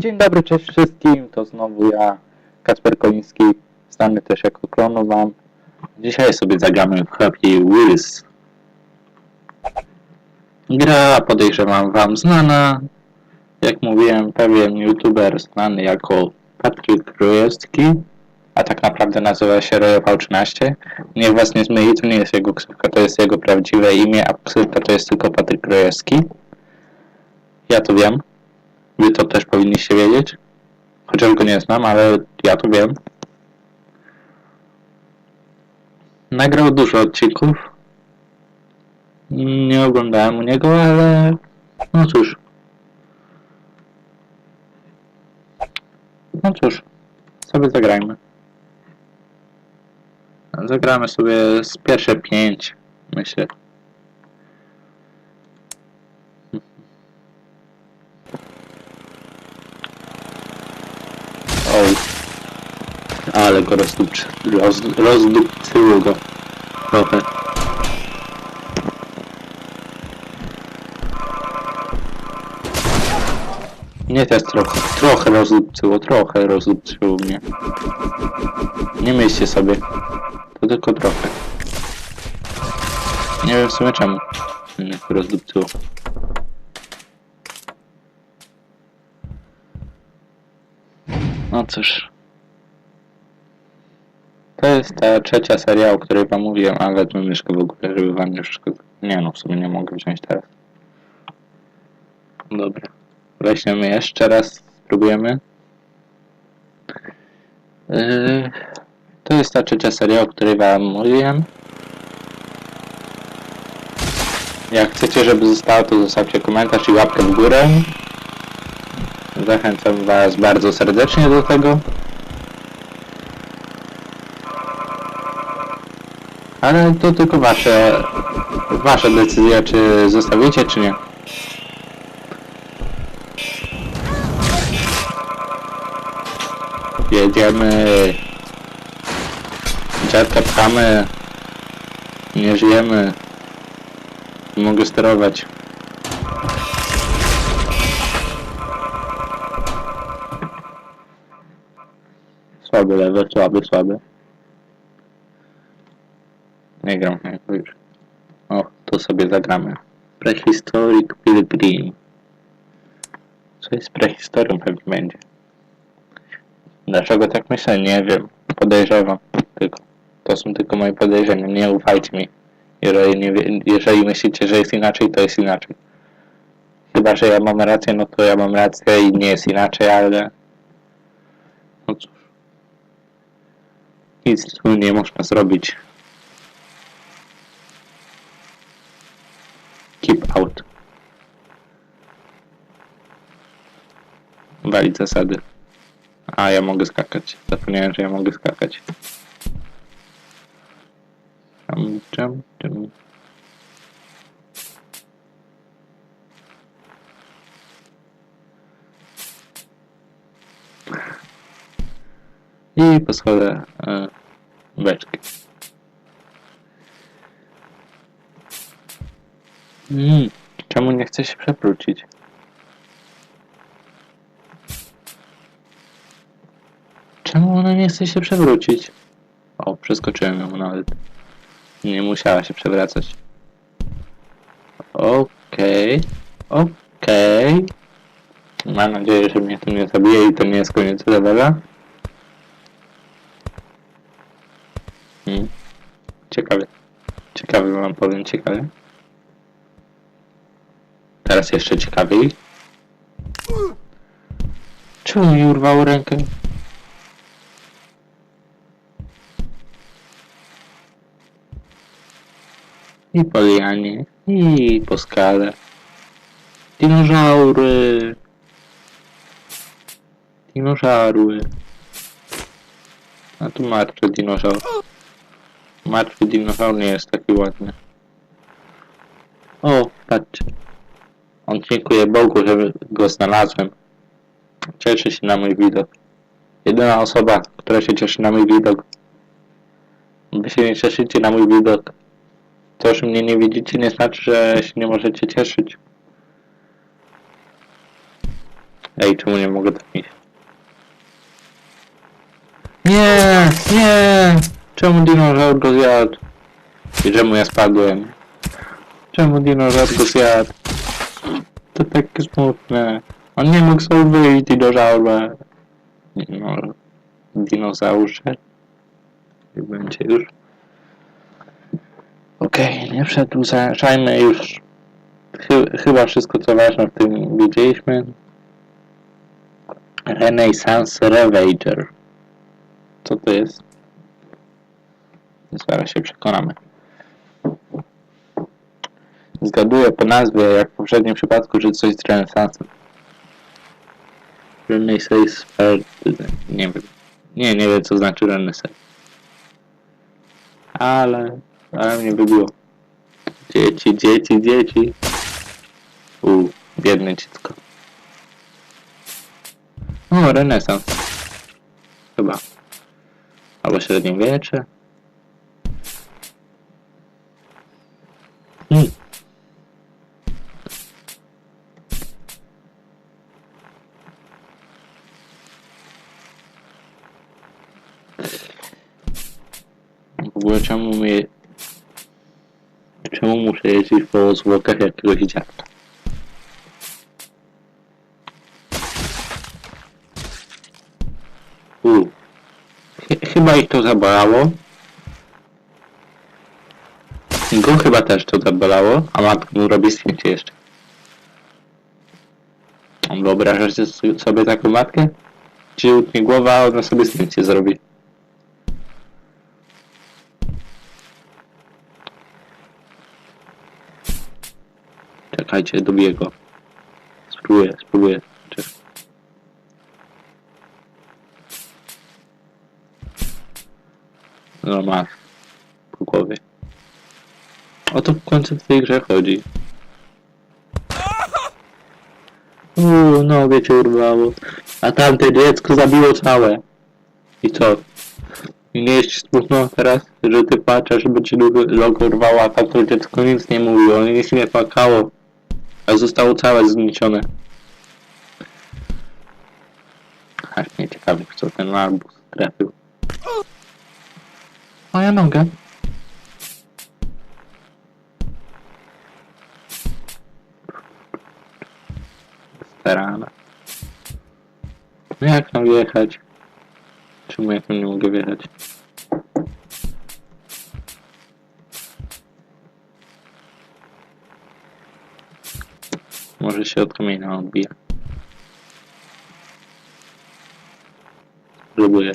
Dzień dobry, cześć wszystkim, to znowu ja, Kacper Koliński, znany też jako Klonowan. Dzisiaj sobie zagramy w Happy Wheels. Gra podejrzewam wam znana. Jak mówiłem, pewien youtuber znany jako Patryk Krojewski, a tak naprawdę nazywa się Rojował13. Niech was nie zmyli, to nie jest jego ksywka, to jest jego prawdziwe imię, a ksywka to jest tylko Patryk Krojewski. Ja to wiem. Wy to też powinniście wiedzieć. Chociaż go nie znam, ale ja to wiem. Nagrał dużo odcinków. Nie oglądałem u niego, ale no cóż. No cóż, sobie zagrajmy. Zagramy sobie z pierwsze pięć, myślę. Oj. Ale go rozdupczy, roz, rozdupcyło go trochę. Nie też trochę, trochę rozdupcyło, trochę rozdupcyło mnie. Nie myślcie sobie, to tylko trochę. Nie wiem w sumie czemu rozdupcyło. No cóż. To jest ta trzecia seria, o której wam mówiłem, a wezmę myszkę w ogóle, żeby wam nie przeszkadzać. Nie no, w sumie nie mogę wziąć teraz. Dobra. Weźmiemy jeszcze raz, spróbujemy. Yy, to jest ta trzecia seria, o której wam mówiłem. Jak chcecie, żeby zostało, to zostawcie komentarz i łapkę w górę. Zachęcam Was bardzo serdecznie do tego. Ale to tylko Wasze, wasze decyzje, czy zostawicie, czy nie. Jedziemy. Dziadka pchamy. Nie żyjemy. Nie mogę sterować. Słaby level, słaby, słaby. Nie gram już. O, tu sobie zagramy. Prehistoric Pilgrim. Co jest prehistorią pewnie będzie. Dlaczego tak myślę? Nie wiem. Podejrzewam. Tylko. To są tylko moje podejrzenia. Nie ufajcie mi. Jeżeli, nie jeżeli myślicie, że jest inaczej, to jest inaczej. Chyba, że ja mam rację, no to ja mam rację i nie jest inaczej, ale... No cóż. Nic tu nie można zrobić. Keep out. Walić zasady. A, ja mogę skakać. Zapomniałem, że ja mogę skakać. Jump, jump, jump. I po schodach e, beczki. Mm, czemu nie chce się przewrócić? Czemu ona nie chce się przewrócić? O, przeskoczyłem ją nawet. Nie musiała się przewracać. Okej. Okej. Mam nadzieję, że mnie to nie zabije i to nie jest koniec levela. Hmm. Ciekawe. Ciekawe wam powiem, ciekawe. Teraz jeszcze ciekawiej. Czemu mi urwało rękę? I po lianie, i po skale. Dinozaury. Dinozaury. A tu martwy dinozaur. Martwy dinozaur nie jest taki ładny. O, patrzcie. On dziękuję Bogu, że go znalazłem. Cieszy się na mój widok. Jedyna osoba, która się cieszy na mój widok. Wy się nie cieszycie na mój widok. To, że mnie nie widzicie, nie znaczy, że się nie możecie cieszyć. Ej, czemu nie mogę tam iść? Nie, nie! Czemu dinozaur go zjadł? I czemu ja spadłem? Czemu dinozaur go zjadł? To takie smutne. On nie mógł sobie wyjść, dinozaurze. No, dinozaurze. I będzie już. Okej, nie przedłużajmy już. Chy, chyba wszystko co ważne w tym wiedzieliśmy. Renaissance Ravager. Co to jest? Zaraz się przekonamy. Zgaduję po nazwie, jak w poprzednim przypadku, że coś z renesansem. Renaissance... Nie wiem. Nie, nie wiem co znaczy renesans. Ale... Ale mnie wybiło. Dzieci, dzieci, dzieci. U, biedne dziecko. O, renesans. Chyba. Albo średniowiecze. Hmm. W ogóle czemu mnie... Czemu muszę jeździć po zwłokach jakiegoś dziadka? U. Ch- Chyba ich to zabolało. Go chyba też to zabolało, a matka mu robi zdjęcie jeszcze. Wyobrażasz sobie- taką matkę? Ci głowa, a ona sobie zdjęcie zrobi. Czekajcie, dobiję go. Spróbuję, spróbuję. No masz. Po głowie. O to w końcu w tej grze chodzi. Uuu, no wiecie urwało. A tamte dziecko zabiło całe. I co? I nie jest smutno teraz, że ty płaczesz, żeby ci logo- urwało, a tamto dziecko nic nie mówiło, nic nie płakało. A zostało całe zniszczone. Aż mnie ciekawi, co ten arbus trafił. Moja noga. Starana. No jak tam wjechać? Czemu ja tam nie mogę wjechać? Może się od kamienia odbija. Próbuję.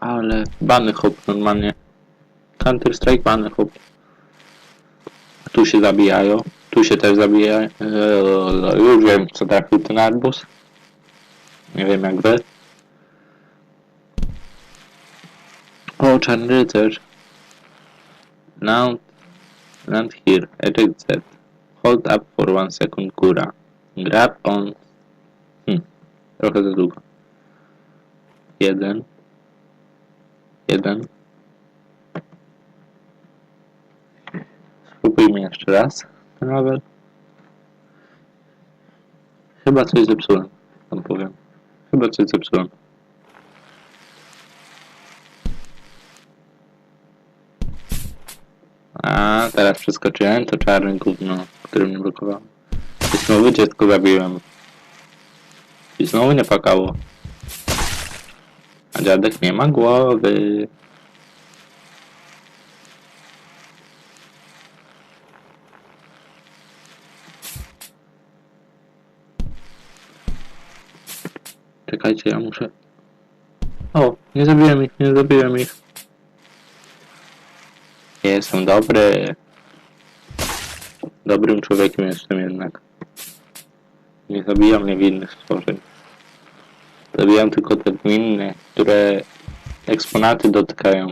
Ale bany hop normalnie. Counter Strike bany hop. Tu się zabijają. Tu się też zabijają. Eee, już wiem co trafił ten arbus. Nie wiem jak wy. O, czarny rycerz. Land, land here. Eject Z. Hold up for one second góra. Grab on. Hmm. Trochę za długo. Jeden. Jeden. Spróbujmy jeszcze raz. Level. Chyba coś zepsułem. Tam powiem. Chyba coś zepsułem. A teraz przeskoczyłem to czarny gówno, które mnie blokowało. I znowu dziecko zabiłem. I znowu nie pakało. A dziadek nie ma głowy. Czekajcie, ja muszę... O, nie zabiłem ich, nie zabiłem ich. Jestem dobry. Dobrym człowiekiem jestem jednak. Nie zabijam niewinnych stworzeń. Zabijam tylko te winne, które eksponaty dotykają.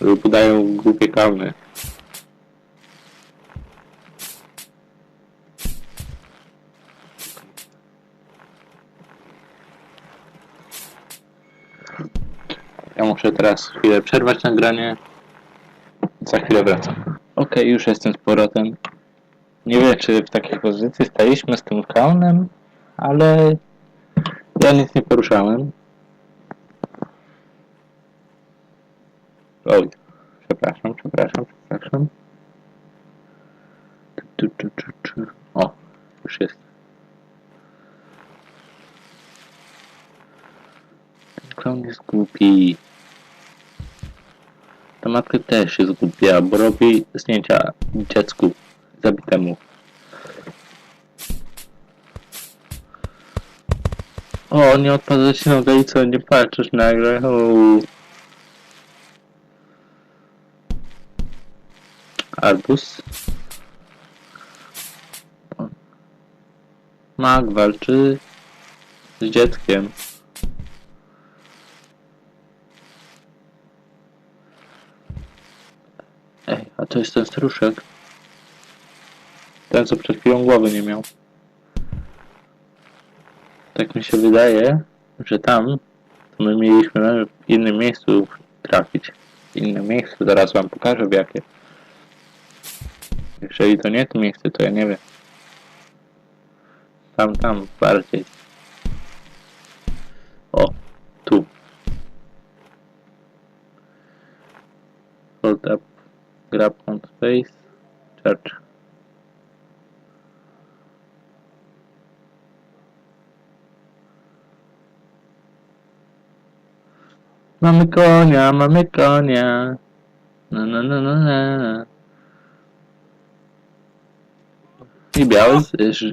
Lub dają głupie kauny. Ja muszę teraz chwilę przerwać nagranie. Za chwilę wracam. Okej, już jestem z powrotem. Nie wiem, czy w takiej pozycji staliśmy z tym klaunem, ale ja nic nie poruszałem. Oj, przepraszam, przepraszam, przepraszam. O, już jest. Klaun jest głupi. Ta matka też jest głupia, bo robi zdjęcia dziecku zabitemu. O, nie odpada ci noga i co, nie patrzysz nagle? O. Arbus. Mag walczy z dzieckiem. A to jest ten staruszek. Ten, co przed chwilą głowy nie miał. Tak mi się wydaje, że tam to my mieliśmy w innym miejscu trafić. W innym miejscu, zaraz wam pokażę w jakie. Jeżeli to nie to miejsce, to ja nie wiem. Tam, tam, bardziej. O, tu. Hold up, grab on space, church. Mamy konia, mamy konia. Na, na, na, na, na. I biały z, z,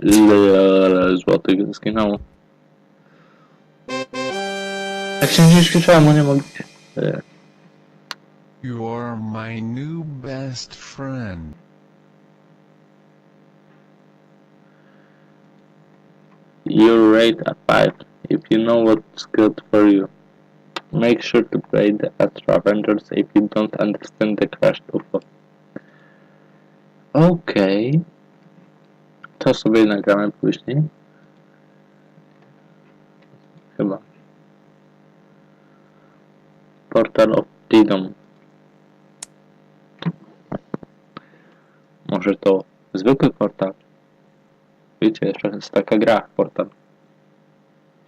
are my new best friend. You rate a 5 if you know what's good for you. Make sure to play the Astra Avengers if you don't understand the Crash UFO. Okej. To sobie nagramy później. Chyba. Portal of Freedom. Może to zwykły portal? Wiecie, jeszcze jest taka gra, portal.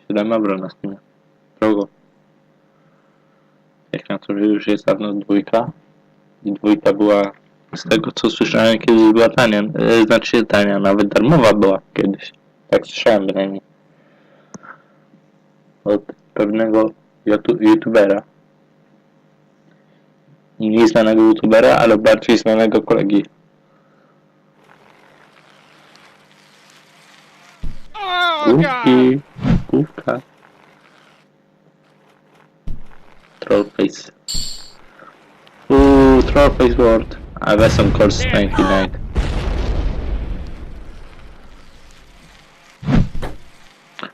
7 euro na Steamie. Drogo. Jak na to, że już jest dawno dwójka. I dwójka była, z tego co słyszałem, kiedyś była tania. E, znaczy tania, nawet darmowa była kiedyś. Tak słyszałem bynajmniej. Od pewnego youtubera. Mniej znanego youtubera, ale bardziej znanego kolegi. Główki, główka. Trollface. Uuu, Trollface World. A Wesson Course 99.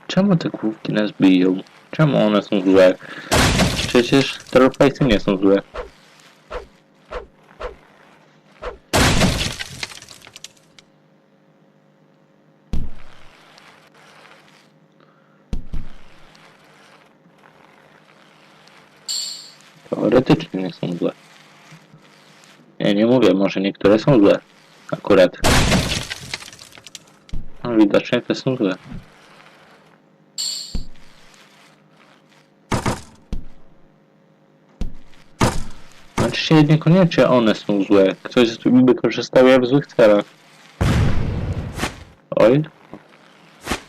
Czemu te główki nas biją? Czemu one są złe? Przecież Trollface'y nie są złe. Teoretycznie nie są złe. Ja nie mówię, może niektóre są złe. Akurat. No widocznie te są złe. Znaczy się niekoniecznie one są złe. Ktoś by korzystał je w złych celach. Oj.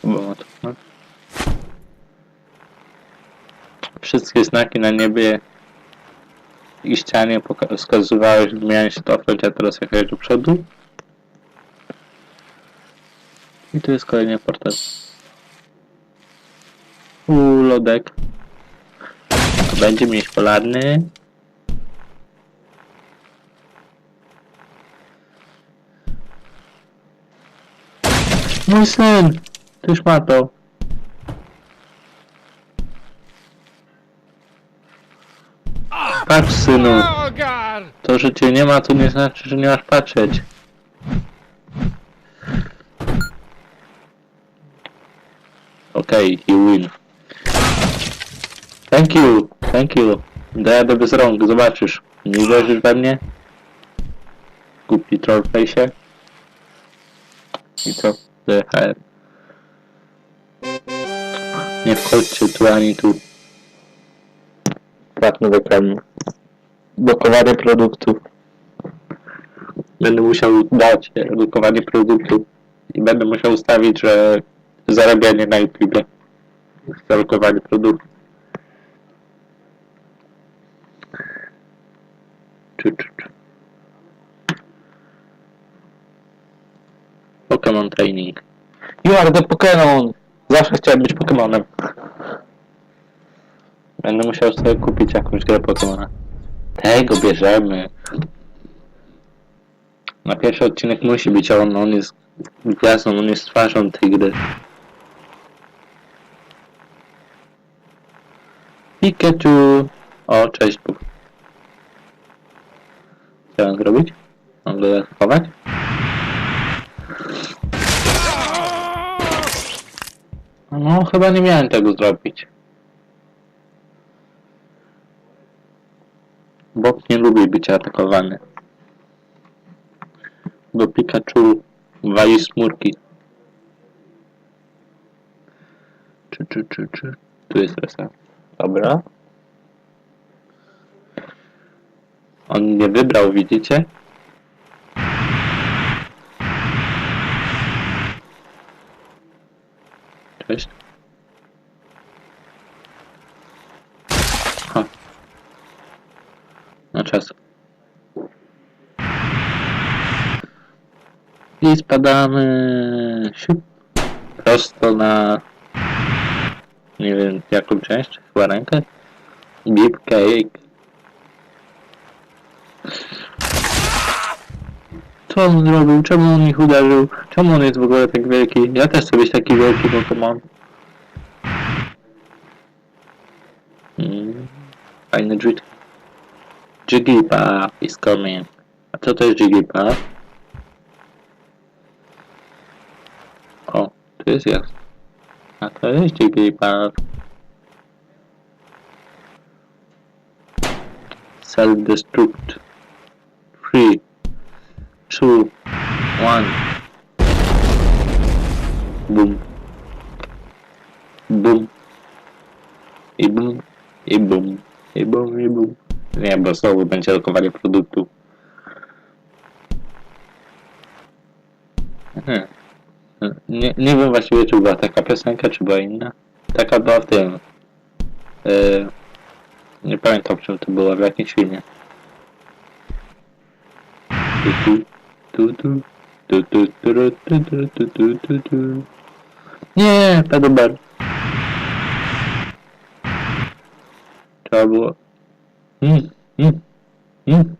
Chyba to. Wszystkie znaki na niebie i ścianie że miałem się cofnąć, a teraz jechać do przodu. I tu jest kolejny portal. Uuu, lodek. A będzie mieć polarny. Mój syn! Ty już ma to. Patrz synu. God! To, że cię nie ma, to nie znaczy, że nie masz patrzeć. Okej, you win. Thank you, thank you. Dojadę bez rąk, zobaczysz. Nie wierzysz we mnie? Głupi trollface. I co? Dojechałem. Nie wchodźcie tu ani tu. Płatny reklam. Blokowanie produktów. Będę musiał dać blokowanie produktów. I będę musiał ustawić, że zarabianie na YouTube. Zablokowanie produktów. Czy, czy, czy. Pokémon Training. You are the Pokémon! Zawsze chciałem być Pokémonem. Będę musiał sobie kupić jakąś grę Pokémona. Tego bierzemy. Na pierwszy odcinek musi być, a on, on jest gwiazdą, on jest twarzą tej. Pikachu! O, cześć. Bóg. Mam zrobić? Mam go schować? No, chyba nie miałem tego zrobić. Bok nie lubi być atakowany. Bo Pikachu wali smurki. Czy, czy, czy, czy. Tu jest reset. Dobra. On nie wybrał, widzicie? Cześć. Ha. Na czas. I spadamy prosto na nie wiem jaką część, chyba rękę. Beep cake. Co on zrobił? Czemu on ich uderzył? Czemu on jest w ogóle tak wielki? Ja też chcę być taki wielki Pokémon. Mm, fajny drzwi. Jiggy Bob is coming. I thought there's Jiggy Bob. Oh, this is. I thought it's Jiggy Bob. Self-destruct. Three, two, one. Boom. Boom. E boom. E boom. E boom. E boom. Nie, bo znowu będzie lokowanie produktu. Nie, nie wiem właściwie, czy była taka piosenka, czy była inna. Taka była w tym. Yy, nie pamiętam, czym to było, w jakimś filmie. Nie, pedobar. Trzeba było... Mm, mm, mm.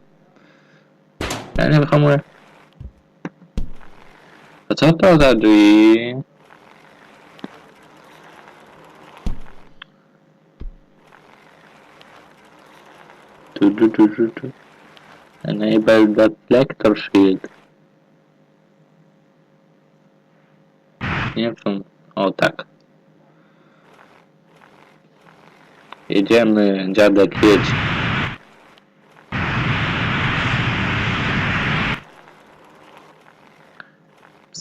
Ja nie wyhamuję. A co to za drzwi? Tu, tu, tu, tu, tu. Enable that lector shield. Nie wiem. O tak. Jedziemy, dziadek jedź.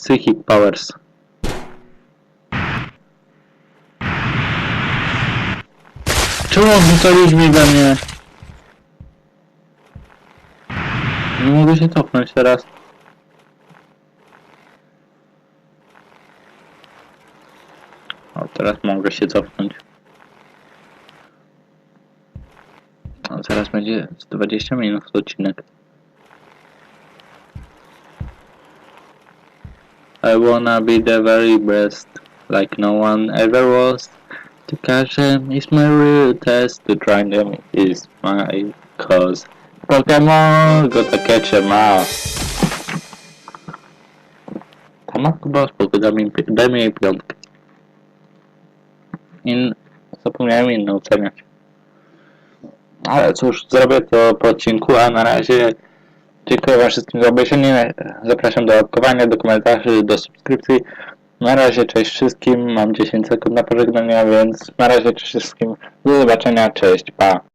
Psychic powers. Czemu rzucaliśmy we mnie? Nie mogę się cofnąć teraz. O, teraz mogę się cofnąć. O, zaraz będzie z 20 minut odcinek. I wanna be the very best, like no one ever was. To catch them is my real test, to try them is my cause. Pokemon, gotta catch them all. Ta ma chyba spoko, daj mi, daj mi jej piątkę. In, zapomniałem inną oceniać. Ale cóż, zrobię to po odcinku, a na razie dziękuję wam wszystkim za obejrzenie. Zapraszam do łapkowania, do komentarzy, do subskrypcji. Na razie, cześć wszystkim. Mam 10 sekund na pożegnania, więc na razie, cześć wszystkim. Do zobaczenia, cześć, pa.